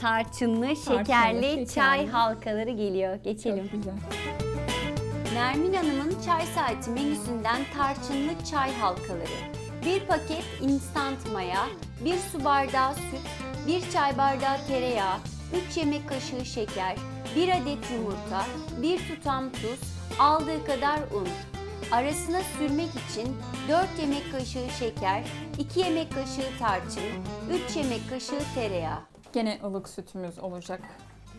Tarçınlı, şekerli, şekerli. çay halkaları geliyor. Geçelim. Çok güzel. Nermin Hanım'ın çay saati menüsünden tarçınlı çay halkaları. Bir paket instant maya, bir su bardağı süt, bir çay bardağı tereyağı, 3 yemek kaşığı şeker, 1 adet yumurta, 1 tutam tuz, aldığı kadar un. Arasına sürmek için 4 yemek kaşığı şeker, 2 yemek kaşığı tarçın, 3 yemek kaşığı tereyağı. Gene ılık sütümüz olacak.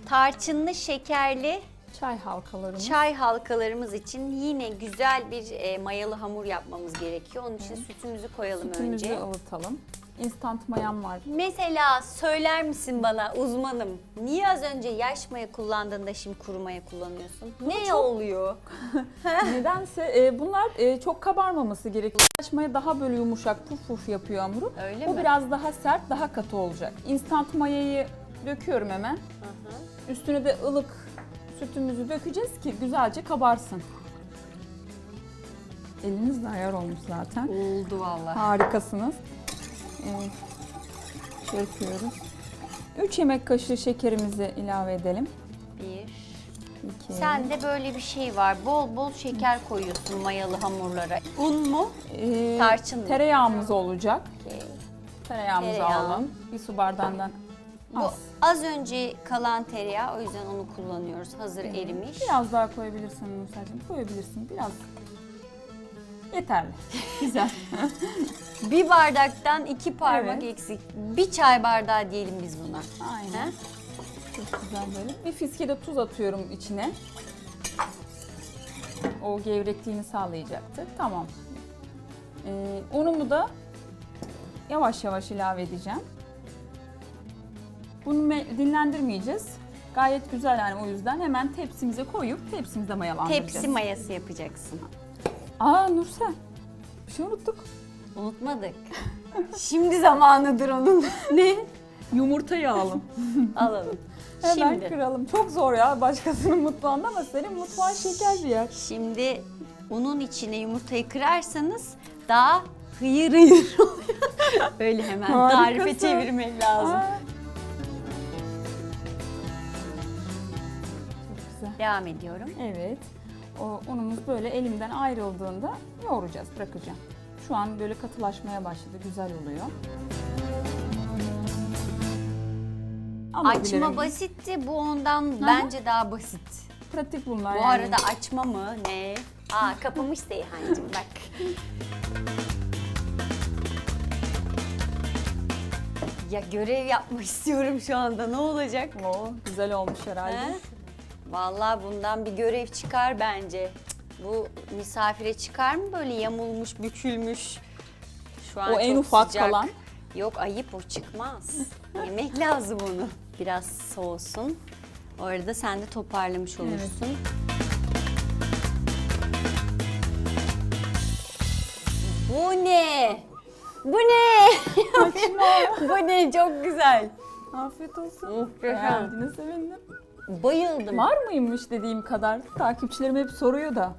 Tarçınlı şekerli Çay halkalarımız. Çay halkalarımız için yine güzel bir e, mayalı hamur yapmamız gerekiyor. Onun için sütümüzü koyalım Sütümüzü önce. ılıtalım. Instant mayam var. Mesela söyler misin bana uzmanım niye az önce yaş maya kullandığında şimdi kuru maya kullanıyorsun? ne çok- oluyor? Nedense e, bunlar e, çok kabarmaması gerekiyor. Açmaya daha böyle yumuşak puf puf yapıyor hamuru. Öyle Bu mi? biraz daha sert, daha katı olacak. Instant mayayı döküyorum hemen. Üstüne de ılık sütümüzü dökeceğiz ki güzelce kabarsın. Eliniz de ayar olmuş zaten. Oldu vallahi. Harikasınız. Evet. Çırpıyoruz. 3 yemek kaşığı şekerimizi ilave edelim. Bir. İki. Sende böyle bir şey var. Bol bol şeker koyuyorsun mayalı hamurlara. Un mu? Ee, tarçın mı? Tereyağımız olacak. Okey. Tereyağımızı Tereyağı. alalım. Bir su bardağından Bu az. az önce kalan tereyağı o yüzden onu kullanıyoruz. Hazır erimiş. Biraz daha koyabilirsin Nursel'cim. Koyabilirsin. Biraz. Yeterli. Güzel. Bir bardaktan iki parmak Evet. eksik. Bir çay bardağı diyelim biz buna. Aynen. Çok güzel böyle. Bir fiske de tuz atıyorum içine. O gevrekliğini sağlayacaktır. Tamam. Ee, unumu da yavaş yavaş ilave edeceğim. Bunu me- dinlendirmeyeceğiz. Gayet güzel yani o yüzden hemen tepsimize koyup tepsimize mayalandıracağız. Tepsi mayası yapacaksın. Aa Nursel. Bir şey unuttuk. Unutmadık. Şimdi zamanıdır onun. ne? Yumurta yağalım. Alalım. Hemen Şimdi. kıralım. Çok zor ya başkasının mutfağında ama senin mutfağın şeker bir yer. Şimdi unun içine yumurtayı kırarsanız daha hıyır hıyır oluyor. Öyle hemen tarife Harikasın. çevirmek lazım. Aa. Çok güzel. Devam ediyorum. Evet. O unumuz böyle elimden ayrıldığında yoğuracağız, bırakacağım. Şu an böyle katılaşmaya başladı, güzel oluyor. Alabilirim. Açma basitti. Bu ondan bence daha basit. Pratik bunlar Bu yani. arada açma mı? Ne? Aa kapamış Seyhan'cığım bak. Ya görev yapmak istiyorum şu anda. Ne olacak? Oo, güzel olmuş herhalde. He? Vallahi bundan bir görev çıkar bence. Cık, Bu misafire çıkar mı böyle yamulmuş, bükülmüş? Şu an O en çok ufak sıcak. kalan. Yok ayıp o çıkmaz. Yemek lazım onu. Biraz soğusun. O arada sen de toparlamış olursun. Bu ne? Bu ne? Bu ne? Çok güzel. Afiyet olsun. Muhteşem. Beğendiğine sevindim. Bayıldım. Var mıymış dediğim kadar? Takipçilerim hep soruyor da.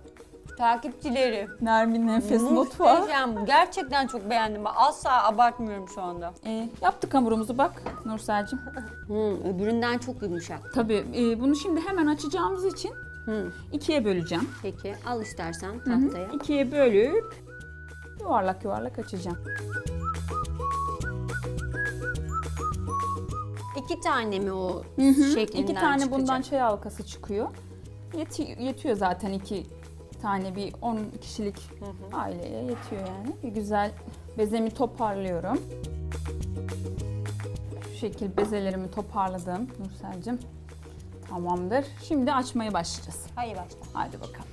Takipçileri. Nermin Nefes Mutfağı. Muhteşem. Gerçekten çok beğendim. Ben asla abartmıyorum şu anda. Ee, yaptık hamurumuzu bak Nursel'cim. Hmm, öbüründen çok yumuşak. Tabii e, bunu şimdi hemen açacağımız için Hmm. ikiye böleceğim. Peki al istersen Hı hı. tahtaya. İkiye bölüp yuvarlak yuvarlak açacağım. İki tane mi o şeklinden İki tane çıkacak? bundan çay halkası çıkıyor. Yeti- yetiyor zaten iki tane bir 10 kişilik aileye yetiyor yani. Bir güzel bezemi toparlıyorum. Şu şekil bezelerimi toparladım Nursel'cim. Tamamdır. Şimdi açmaya başlayacağız. Hayır başla. Hadi bakalım.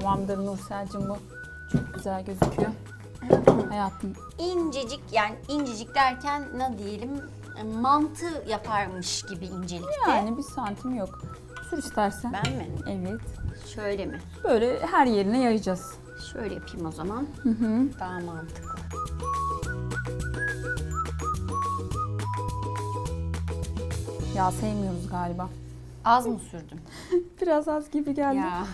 Tamamdır Nursel'cim bu. Çok güzel gözüküyor. Hayatım İncecik yani incecik derken ne diyelim e, mantı yaparmış gibi incelikte. yani bir santim yok. Sür istersen. Ben mi? Evet. Şöyle mi? Böyle her yerine yayacağız. Şöyle yapayım o zaman. Hı hı. Daha mantıklı. Yağ sevmiyoruz galiba. Az mı sürdüm? Biraz az gibi geldi. Ya.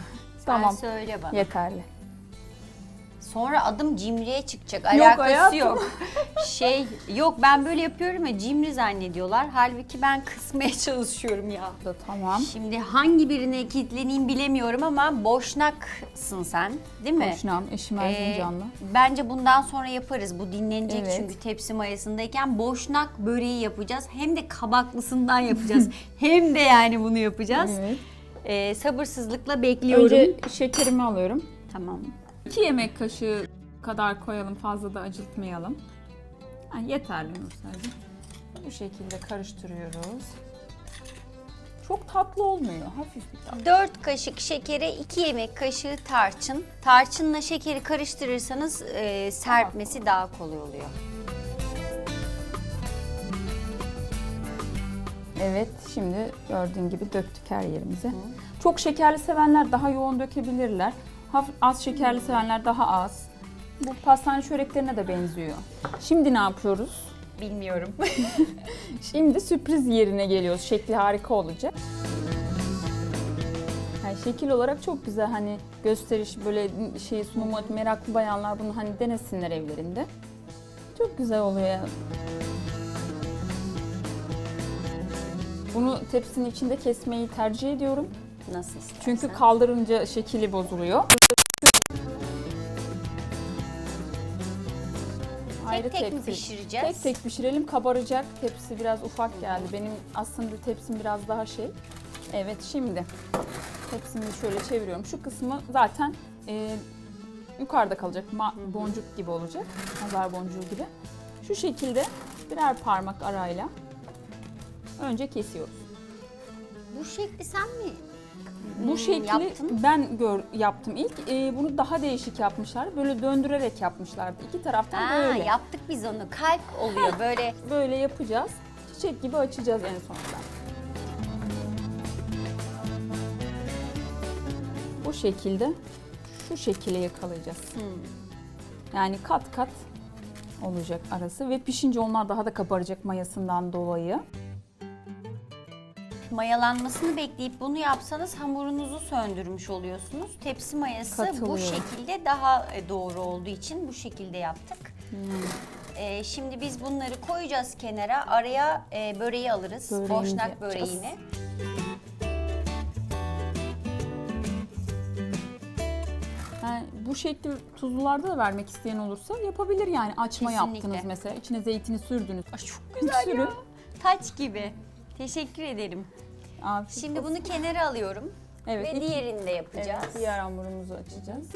Tamam. Sen söyle bana. Yeterli. Sonra adım cimriye çıkacak. Alakası hayatım. yok. şey yok ben böyle yapıyorum ya cimri zannediyorlar. Halbuki ben kısmaya çalışıyorum ya. Da tamam. Şimdi hangi birine kilitleneyim bilemiyorum ama boşnaksın sen değil mi? Boşnağım, eşim Ee, Erzincanlı. bence bundan sonra yaparız. Bu dinlenecek Evet. çünkü tepsi mayasındayken boşnak böreği yapacağız. Hem de kabaklısından yapacağız. Hem de yani bunu yapacağız. Evet. Ee, sabırsızlıkla bekliyorum. Önce şekerimi alıyorum. Tamam. 2 yemek kaşığı kadar koyalım. Fazla da acıtmayalım. Ha, yeterli Nursel'cim. Bu şekilde karıştırıyoruz. Çok tatlı olmuyor. Hafif bir tatlı. 4 kaşık şekere 2 yemek kaşığı tarçın. Tarçınla şekeri karıştırırsanız e, serpmesi daha kolay oluyor. Evet, şimdi gördüğün gibi döktük her yerimize. Çok şekerli sevenler daha yoğun dökebilirler. Hafif az şekerli sevenler daha az. Bu pastane çöreklerine de benziyor. Şimdi ne yapıyoruz? Bilmiyorum. Şimdi sürpriz yerine geliyoruz. Şekli harika olacak. Yani şekil olarak çok güzel hani gösteriş böyle şey sunumu meraklı bayanlar bunu hani denesinler evlerinde. Çok güzel oluyor yani. Bunu tepsinin içinde kesmeyi tercih ediyorum. Nasıl istersen. Çünkü kaldırınca şekili bozuluyor. tek tek mi pişireceğiz? Tek tek pişirelim. Kabaracak. Tepsi biraz ufak geldi. Benim aslında tepsim biraz daha şey. Evet şimdi tepsimi şöyle çeviriyorum. Şu kısmı zaten e, yukarıda kalacak. Ma- boncuk gibi olacak. Nazar boncuğu gibi. Şu şekilde birer parmak arayla önce kesiyoruz. Bu şekli sen mi Bu hmm, şekli yaptın? ben gör, yaptım ilk. E, bunu daha değişik yapmışlar. Böyle döndürerek yapmışlardı. İki taraftan Aa, böyle. yaptık biz onu. Kalp oluyor böyle. Böyle yapacağız. Çiçek gibi açacağız en sonunda. Bu şekilde şu şekilde yakalayacağız. Hmm. Yani kat kat olacak arası ve pişince onlar daha da kabaracak mayasından dolayı. Mayalanmasını bekleyip bunu yapsanız hamurunuzu söndürmüş oluyorsunuz. Tepsi mayası bu Katılıyorum. şekilde daha e, doğru olduğu için bu şekilde yaptık. Ee, şimdi biz bunları koyacağız kenara. Araya e, böreği alırız. Böreğimizi Boşnak yapacağız. böreğini. Yani bu şekli tuzlularda da vermek isteyen olursa yapabilir yani açma Kesinlikle. yaptınız mesela içine zeytini sürdünüz. Ay çok güzel ya. Taç gibi. Teşekkür ederim. Afiyet Şimdi olsun. bunu kenara alıyorum evet, ve iki- diğerini de yapacağız. evet, diğer hamurumuzu açacağız.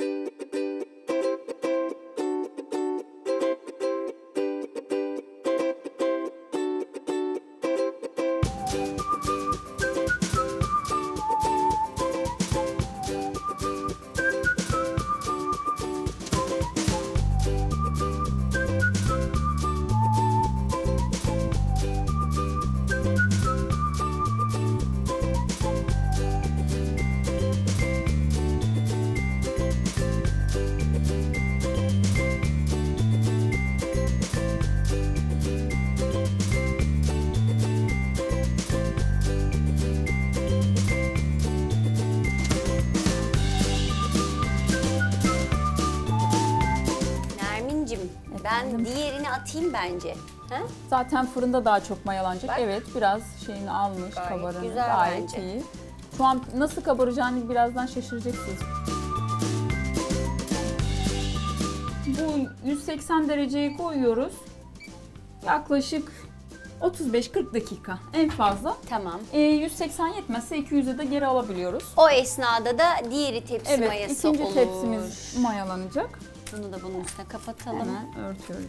Ben diğerini atayım bence. Ha? Zaten fırında daha çok mayalanacak. Bak. Evet biraz şeyini almış Gayet kabarını. güzel Gayet bence. iyi. Şu an nasıl kabaracağını birazdan şaşıracaksınız. Bu 180 dereceyi koyuyoruz. Yaklaşık 35-40 dakika en fazla. Tamam. E, 180 yetmezse 200'e de geri alabiliyoruz. O esnada da diğeri tepsi Evet mayası ikinci olur. tepsimiz mayalanacak. Bunu da bunun üstüne kapatalım. Hemen örtüyoruz.